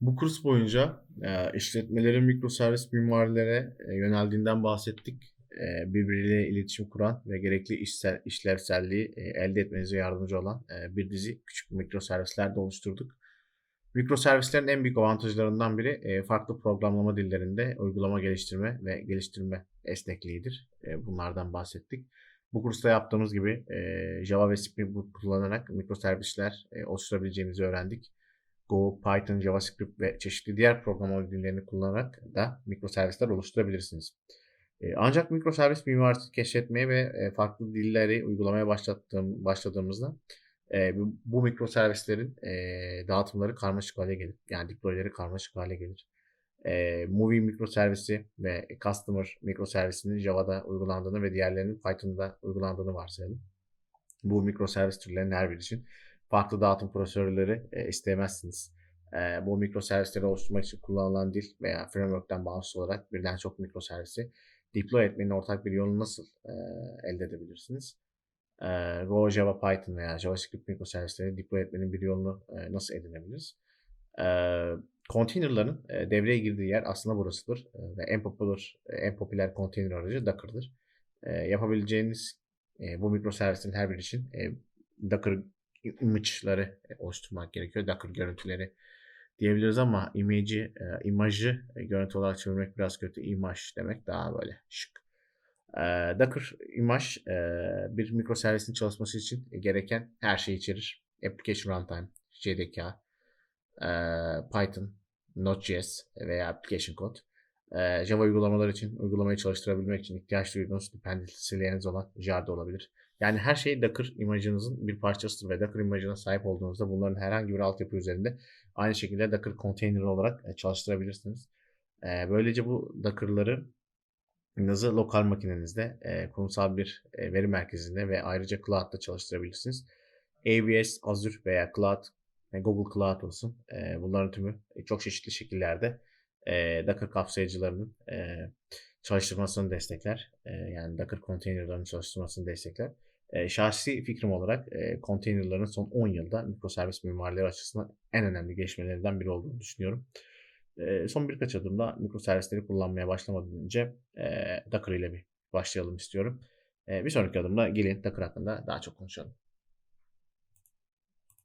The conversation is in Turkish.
Bu kurs boyunca e, işletmelerin mikroservis mimarilere e, yöneldiğinden bahsettik. E, birbiriyle iletişim kuran ve gerekli işsel, işlevselliği e, elde etmenize yardımcı olan e, bir dizi küçük mikroservisler de oluşturduk. Mikroservislerin en büyük avantajlarından biri farklı programlama dillerinde uygulama geliştirme ve geliştirme esnekliğidir. Bunlardan bahsettik. Bu kursta yaptığımız gibi Java ve Spring Boot kullanarak mikroservisler oluşturabileceğimizi öğrendik. Go, Python, JavaScript ve çeşitli diğer programlama dillerini kullanarak da mikroservisler oluşturabilirsiniz. E, ancak mikroservis mimarisi keşfetmeye ve e, farklı dilleri uygulamaya başlattığım, başladığımızda e, bu, mikroservislerin dağıtımları karmaşık hale gelir. Yani deployları karmaşık hale gelir. Movie mikroservisi ve Customer mikroservisinin Java'da uygulandığını ve diğerlerinin Python'da uygulandığını varsayalım. Bu mikroservis türlerinin her biri için farklı dağıtım prosedürleri e, isteyemezsiniz. E, bu mikroservisleri oluşturmak için kullanılan dil veya framework'ten bağımsız olarak birden çok mikroservisi deploy etmenin ortak bir yolunu nasıl e, elde edebilirsiniz? E, Go, Java, Python veya JavaScript mikroservisleri deploy etmenin bir yolunu e, nasıl edinebiliriz? E, containerların e, devreye girdiği yer aslında burasıdır. E, ve en popüler en popüler container aracı Docker'dır. E, yapabileceğiniz e, bu mikroservisin her biri için e, Docker image'ları oluşturmak gerekiyor. Docker görüntüleri diyebiliriz ama image'i, e, imajı e, görüntü olarak çevirmek biraz kötü. Image demek daha böyle şık. E, Docker image e, bir mikroservisin çalışması için gereken her şeyi içerir. Application Runtime, JDK, e, Python, Node.js veya Application Code. E, Java uygulamalar için uygulamayı çalıştırabilmek için ihtiyaç duyduğunuz dependency'leriniz olan jar da olabilir. Yani her şey Docker imajınızın bir parçasıdır ve Docker imajına sahip olduğunuzda bunların herhangi bir altyapı üzerinde aynı şekilde Docker container olarak e, çalıştırabilirsiniz. E, böylece bu Docker'ları Nazı lokal makinenizde e, kurumsal bir veri merkezinde ve ayrıca cloud'da çalıştırabilirsiniz. AWS, Azure veya Cloud, Google Cloud olsun. bunların tümü çok çeşitli şekillerde Docker kapsayıcılarının çalıştırmasını destekler. yani Docker konteynerlarının çalıştırmasını destekler. E, şahsi fikrim olarak e, konteynerların son 10 yılda mikroservis mimarları açısından en önemli gelişmelerinden biri olduğunu düşünüyorum. E, son birkaç adımda mikroservisleri kullanmaya başlamadan önce e, Docker ile bir başlayalım istiyorum. E, bir sonraki adımda gelin Docker hakkında daha çok konuşalım.